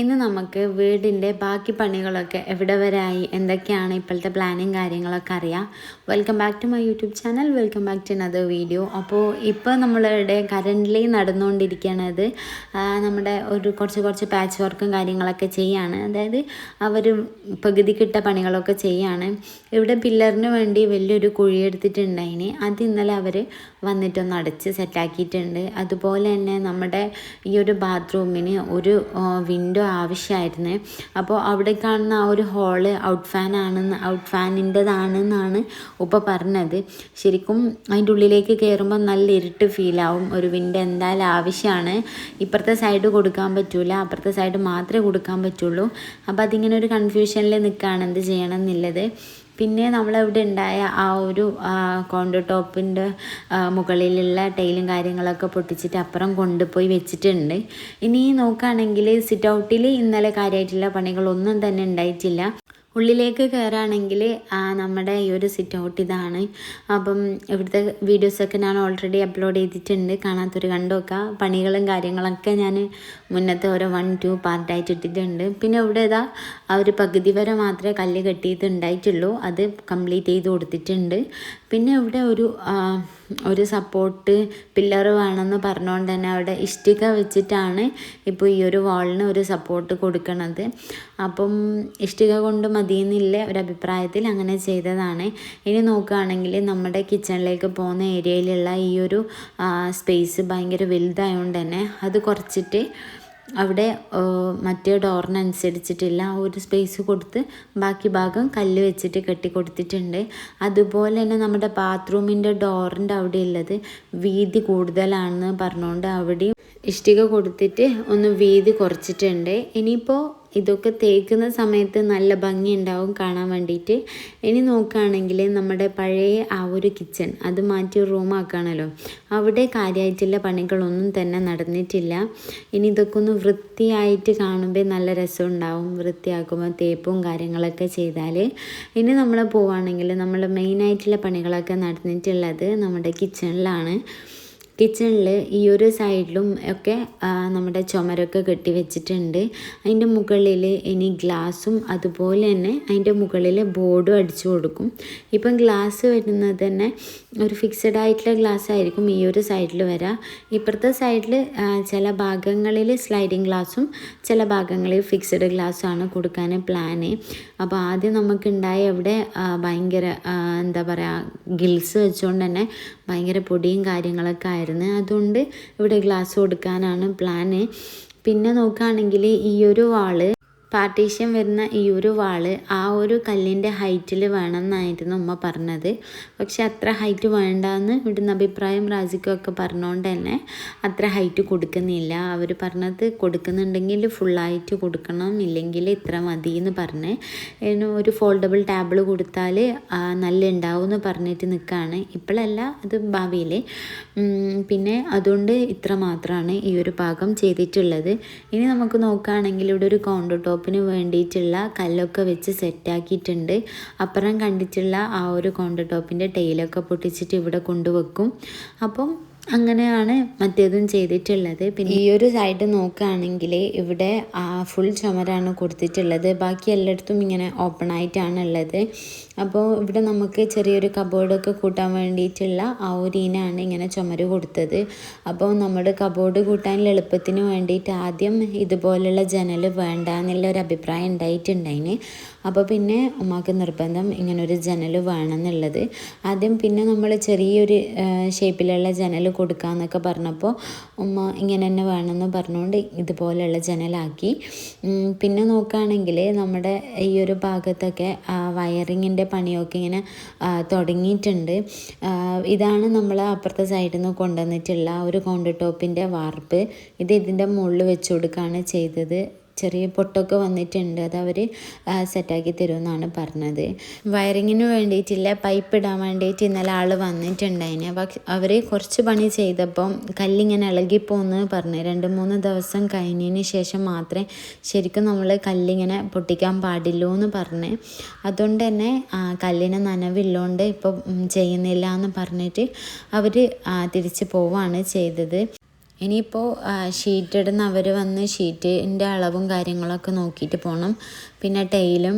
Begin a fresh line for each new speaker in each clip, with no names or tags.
ഇന്ന് നമുക്ക് വീടിന്റെ ബാക്കി പണികളൊക്കെ എവിടെ വരെ ആയി എന്തൊക്കെയാണ് ഇപ്പോഴത്തെ പ്ലാനിങ് കാര്യങ്ങളൊക്കെ അറിയാം. Welcome back to my YouTube channel welcome back to another video അപ്പോൾ ഇപ്പോൾ നമ്മളുടെ കറന്റ്ലി നടന്നുകൊണ്ടിരിക്കുന്നത് നമ്മുടെ ഒരു കുറച്ച് കുറച്ച് പാച്ച് വർക്കും കാര്യങ്ങളൊക്കെ ചെയ്യാണ്. അതായത് അവർ പകുതിക്കിട്ട പണികളൊക്കെ ചെയ്യാണ്. ഇവിടെ പില്ലറിന് വേണ്ടി വലിയൊരു കുഴി എടുത്തിട്ടുണ്ടായിന്. അത് ഇന്നലെ അവർ വന്നിട്ടൊന്ന് അടച്ച് സെറ്റാക്കിയിട്ടുണ്ട് അതുപോലെ തന്നെ നമ്മുടെ ഈ ഒരു ബാത്റൂമിന് ഒരു വിൻഡോ ആവശ്യമായിരുന്നു. അപ്പോൾ അവിടെ കാണുന്ന ആ ഒരു ഹോൾ ഔട്ട് ഫാൻ ആണെന്ന് ഔട്ട് ഫാനിന്റെതാണെന്നാണ് ഉപ്പ പറഞ്ഞത്. ശരിക്കും അതിന്റെ ഉള്ളിലേക്ക് കയറുമ്പോൾ നല്ല ഇരുട്ട് ഫീലാവും ഒരു വിൻഡോ എന്തായാലും ആവശ്യമാണ്. ഇപ്പുറത്തെ സൈഡ് കൊടുക്കാൻ പറ്റൂല. അപ്പുറത്തെ സൈഡ് മാത്രമേ കൊടുക്കാൻ പറ്റുള്ളൂ. അപ്പോൾ അതിങ്ങനെ ഒരു കൺഫ്യൂഷനിൽ നിൽക്കുകയാണ് എന്ത് ചെയ്യണം എന്നുള്ളത്. പിന്നെ നമ്മളവിടെ ഉണ്ടായ ആ ഒരു കൗണ്ടർ ടോപ്പിന്റെ മുകളിലുള്ള ടൈലും കാര്യങ്ങളൊക്കെ പൊട്ടിച്ചിട്ട് അപ്പുറം കൊണ്ടുപോയി വെച്ചിട്ടുണ്ട്. ഇനി നോക്കുകയാണെങ്കിൽ സിറ്റ് ഔട്ടിൽ ഇന്നലെ കാര്യമായിട്ടുള്ള പണികളൊന്നും തന്നെ ഉണ്ടായിട്ടില്ല. ഉള്ളിലേക്ക് കയറുകയാണെങ്കിൽ നമ്മുടെ ഈ ഒരു സിറ്റ് ഔട്ട് ഇതാണ്. അപ്പം ഇവിടുത്തെ വീഡിയോസൊക്കെ ഞാൻ ഓൾറെഡി അപ്ലോഡ് ചെയ്തിട്ടുണ്ട്. കാണാത്തൊരു കണ്ടു നോക്കുക പണികളും കാര്യങ്ങളൊക്കെ ഞാൻ മുന്നത്തെ ഓരോ വൺ ടു പാർട്ടായിട്ട് ഇട്ടിട്ടുണ്ട്. പിന്നെ ഇവിടെ ഇതാ ആ ഒരു പകുതി വരെ മാത്രമേ കല്ല് കെട്ടിയിട്ടുണ്ടായിട്ടുള്ളൂ. അത് കംപ്ലീറ്റ് ചെയ്ത് കൊടുത്തിട്ടുണ്ട്. പിന്നെ ഇവിടെ ഒരു ഒരു സപ്പോർട്ട് പില്ലർ വേണമെന്ന് പറഞ്ഞുകൊണ്ട് തന്നെ അവിടെ ഇഷ്ടിക വെച്ചിട്ടാണ് ഇപ്പോൾ ഈ ഒരു വാളിന് ഒരു സപ്പോർട്ട് കൊടുക്കണത്. അപ്പം ഇഷ്ടിക കൊണ്ട് മതിയെന്നില്ല ഒരു അഭിപ്രായത്തിൽ അങ്ങനെ ചെയ്തതാണ്. ഇനി നോക്കുകയാണെങ്കിൽ നമ്മുടെ കിച്ചണിലേക്ക് പോകുന്ന ഏരിയയിലുള്ള ഈ ഒരു സ്പേസ് ഭയങ്കര വലുതായതുകൊണ്ട് തന്നെ അത് കുറച്ചിട്ട് അവിടെ മറ്റേ ഡോറിനനുസരിച്ചിട്ടില്ല ഒരു സ്പേസ് കൊടുത്ത് ബാക്കി ഭാഗം കല്ല് വെച്ചിട്ട് കെട്ടി കൊടുത്തിട്ടുണ്ട് അതുപോലെ തന്നെ നമ്മുടെ ബാത്റൂമിന്റെ ഡോറിന്റെ അവിടെ ഉള്ളത് വീതി കൂടുതലാണെന്ന് പറഞ്ഞുകൊണ്ട് അവിടെയും ഇഷ്ടിക കൊടുത്തിട്ട് ഒന്ന് വീതി കുറച്ചിട്ടുണ്ട്. ഇനിയിപ്പോൾ ഇതൊക്കെ തേക്കുന്ന സമയത്ത് നല്ല ഭംഗിയുണ്ടാവും കാണാൻ വേണ്ടിയിട്ട്. ഇനി നോക്കുകയാണെങ്കിൽ നമ്മുടെ പഴയ ആ ഒരു കിച്ചൺ അത് മാറ്റി റൂമാക്കുകയാണല്ലോ അവിടെ കാര്യമായിട്ടുള്ള പണികളൊന്നും തന്നെ നടന്നിട്ടില്ല. ഇനി ഇതൊക്കെ ഒന്ന് വൃത്തിയായിട്ട് കാണുമ്പോൾ നല്ല രസം ഉണ്ടാവും വൃത്തിയാക്കുമ്പോൾ തേപ്പും കാര്യങ്ങളൊക്കെ ചെയ്താൽ ഇനി നമ്മൾ പോവുകയാണെങ്കിൽ നമ്മൾ മെയിനായിട്ടുള്ള പണികളൊക്കെ നടന്നിട്ടുള്ളത് നമ്മുടെ കിച്ചണിലാണ് കിച്ചണിൽ ഈ ഒരു സൈഡിലും ഒക്കെ നമ്മുടെ ചുമരൊക്കെ കെട്ടി വെച്ചിട്ടുണ്ട്. അതിന്റെ മുകളിൽ ഇനി ഗ്ലാസ്സും അതുപോലെ തന്നെ അതിന്റെ മുകളിൽ ബോർഡും അടിച്ചു കൊടുക്കും. ഇപ്പം ഗ്ലാസ് വരുന്നത് തന്നെ ഒരു ഫിക്സഡ് ആയിട്ടുള്ള ഗ്ലാസ് ആയിരിക്കും ഈ ഒരു സൈഡിൽ വരാം. ഇപ്പുറത്തെ സൈഡിൽ ചില ഭാഗങ്ങളിൽ സ്ലൈഡിങ് ഗ്ലാസ്സും ചില ഭാഗങ്ങളിൽ ഫിക്സഡ് ഗ്ലാസ്സാണ് കൊടുക്കാൻ പ്ലാന് അപ്പോൾ ആദ്യം നമുക്കുണ്ടായ അവിടെ ഭയങ്കര എന്താ പറയുക ഗിൽസ് വെച്ചുകൊണ്ട് തന്നെ ഭയങ്കര പൊടിയും കാര്യങ്ങളൊക്കെ ആയിരുന്നു. അതുകൊണ്ട് ഇവിടെ ഗ്ലാസ് കൊടുക്കാനാണ് പ്ലാന് പിന്നെ നോക്കുകയാണെങ്കിൽ ഈ ഒരു വാൾ പാർട്ടീഷൻ വരുന്ന ഈ ഒരു വാൾ ആ ഒരു കല്ലിന്റെ ഹൈറ്റിൽ വേണം എന്നായിരുന്നു ഉമ്മ പറഞ്ഞത്. പക്ഷെ അത്ര ഹൈറ്റ് വേണ്ടാന്ന് ഇവിടുന്ന് അഭിപ്രായം റാജിക്കൊക്കെ പറഞ്ഞുകൊണ്ട് തന്നെ അത്ര ഹൈറ്റ് കൊടുക്കുന്നില്ല. അവർ പറഞ്ഞത് കൊടുക്കുന്നുണ്ടെങ്കിൽ ഫുള്ളായിട്ട് കൊടുക്കണം ഇല്ലെങ്കിൽ ഇത്ര മതി എന്ന് പറഞ്ഞ് ഒരു ഫോൾഡബിൾ ടാബിൾ കൊടുത്താൽ നല്ല ഉണ്ടാവും എന്ന് പറഞ്ഞിട്ട് നിൽക്കുകയാണ് ഇപ്പോഴല്ല അത് ഭാവിയിൽ പിന്നെ അതുകൊണ്ട് ഇത്ര മാത്രമാണ് ഈ ഒരു ഭാഗം ചെയ്തിട്ടുള്ളത്. ഇനി നമുക്ക് നോക്കുകയാണെങ്കിൽ ഇവിടെ ഒരു കൗണ്ടർ ടോപ്പിന് വേണ്ടിയിട്ടുള്ള കല്ലൊക്കെ വെച്ച് സെറ്റാക്കിയിട്ടുണ്ട്. അപ്പുറം കണ്ടിട്ടുള്ള ആ ഒരു കൗണ്ടർ ടോപ്പിന്റെ ടൈലൊക്കെ പൊട്ടിച്ചിട്ട് ഇവിടെ കൊണ്ടുവെക്കും. അപ്പം അങ്ങനെയാണ് മറ്റേതും ചെയ്തിട്ടുള്ളത്. പിന്നെ ഈ ഒരു സൈഡ് നോക്കുകയാണെങ്കിൽ ഇവിടെ ആ ഫുൾ ചുമരാണ് കൊടുത്തിട്ടുള്ളത്. ബാക്കി എല്ലായിടത്തും ഇങ്ങനെ ഓപ്പൺ ആയിട്ടാണ് ഉള്ളത്. അപ്പോൾ ഇവിടെ നമുക്ക് ചെറിയൊരു കബോർഡൊക്കെ കൂട്ടാൻ വേണ്ടിയിട്ടുള്ള ആ ഒരു ഇനാണ് ഇങ്ങനെ ചുമര് കൊടുത്തത്. അപ്പോൾ നമ്മുടെ കബോർഡ് കൂട്ടാൻ എളുപ്പത്തിന് വേണ്ടിയിട്ട് ആദ്യം ഇതുപോലുള്ള ജനൽ വേണ്ട എന്നുള്ള ഒരു അഭിപ്രായം ഉണ്ടായിട്ടുണ്ടായിന്. അപ്പോൾ പിന്നെ ഉമ്മാക്ക് നിർബന്ധം ഇങ്ങനൊരു ജനൽ വേണമെന്നുള്ളത്. ആദ്യം പിന്നെ നമ്മൾ ചെറിയൊരു ഷേപ്പിലുള്ള ജനൽ കൊടുക്കാമെന്നൊക്കെ പറഞ്ഞപ്പോൾ ഉമ്മ ഇങ്ങനെ തന്നെ വേണമെന്ന് പറഞ്ഞുകൊണ്ട് ഇതുപോലെയുള്ള ജനലാക്കി. പിന്നെ നോക്കുകയാണെങ്കിൽ നമ്മുടെ ഈ ഒരു ഭാഗത്തൊക്കെ വയറിങ്ങിന്റെ പണിയൊക്കെ ഇങ്ങനെ തുടങ്ങിയിട്ടുണ്ട്. ഇതാണ് നമ്മൾ അപ്പുറത്തെ സൈഡിൽ നിന്ന് കൊണ്ടുവന്നിട്ടുള്ള ഒരു കൗണ്ടർ ടോപ്പിന്റെ വാർപ്പ്. ഇത് ഇതിന്റെ മുകളിൽ വെച്ച് കൊടുക്കുകയാണ് ചെയ്തത്. ചെറിയ പൊട്ടൊക്കെ വന്നിട്ടുണ്ട്. അത് അവർ സെറ്റാക്കി തരുമെന്നാണ് പറഞ്ഞത്. വയറിങ്ങിന് വേണ്ടിയിട്ടില്ല പൈപ്പ് ഇടാൻ വേണ്ടിയിട്ട് ഇന്നലെ ആൾ വന്നിട്ടുണ്ടായിന്. പക്ഷെ അവർ കുറച്ച് പണി ചെയ്തപ്പം കല്ലിങ്ങനെ ഇളകിപ്പോന്ന് പറഞ്ഞു. രണ്ട് മൂന്ന് ദിവസം കഴിഞ്ഞതിന് ശേഷം മാത്രമേ ശരിക്കും നമ്മൾ കല്ലിങ്ങനെ പൊട്ടിക്കാൻ പാടില്ലൂ എന്ന് പറഞ്ഞ്. അതുകൊണ്ട് തന്നെ കല്ലിനെ നനവില്ലോണ്ട് ഇപ്പം ചെയ്യുന്നില്ല എന്ന് പറഞ്ഞിട്ട് അവർ തിരിച്ച് പോവാണ് ചെയ്തത്. ഇനിയിപ്പോൾ ഷീറ്റ് ഇടുന്ന അവർ വന്ന് ഷീറ്റിന്റെ അളവും കാര്യങ്ങളൊക്കെ നോക്കിയിട്ട് പോകണം പിന്നെ ടൈലും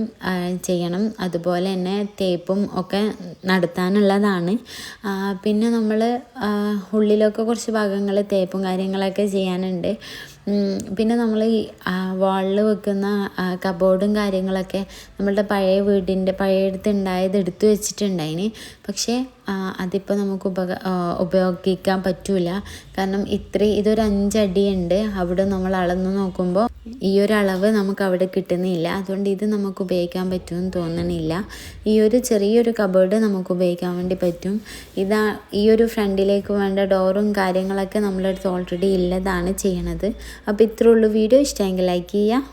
ചെയ്യണം. അതുപോലെ തന്നെ തേപ്പും ഒക്കെ നടത്താനുള്ളതാണ്. പിന്നെ നമ്മൾ ഉള്ളിലൊക്കെ കുറച്ച് ഭാഗങ്ങൾ തേപ്പും കാര്യങ്ങളൊക്കെ ചെയ്യാനുണ്ട്. പിന്നെ നമ്മൾ ഈ വാളിൽ വെക്കുന്ന കബോർഡും കാര്യങ്ങളൊക്കെ നമ്മളുടെ പഴയ വീടിന്റെ പഴയടുത്ത് ഉണ്ടായത് എടുത്തു വെച്ചിട്ടുണ്ടായിന്. പക്ഷേ അതിപ്പോൾ നമുക്ക് ഉപക ഉപയോഗിക്കാൻ പറ്റൂല. കാരണം ഇത്രയും ഇതൊരു അഞ്ചടി ഉണ്ട് അവിടെ നമ്മൾ അളന്ന് നോക്കുമ്പോൾ ഈ ഒരു അളവ് നമുക്ക് അവിടെ കിട്ടുന്നില്ല. അതുകൊണ്ട് ഇത് നമുക്ക് ഉപയോഗിക്കാൻ പറ്റുമെന്ന് തോന്നണില്ല. ഈ ഒരു ചെറിയൊരു കബോർഡ് നമുക്ക് ഉപയോഗിക്കാൻ വേണ്ടി പറ്റും. ഇതാ ഈ ഒരു ഫ്രണ്ടിലേക്ക് വേണ്ട ഡോറും കാര്യങ്ങളൊക്കെ നമ്മളടുത്ത് ഓൾറെഡി ഇല്ലതാണ് ചെയ്യണത്. അപ്പോൾ ഇത്രേ ഉള്ളൂ വീഡിയോ. ഇഷ്ടമെങ്കിൽ ലൈക്ക് ചെയ്യുക.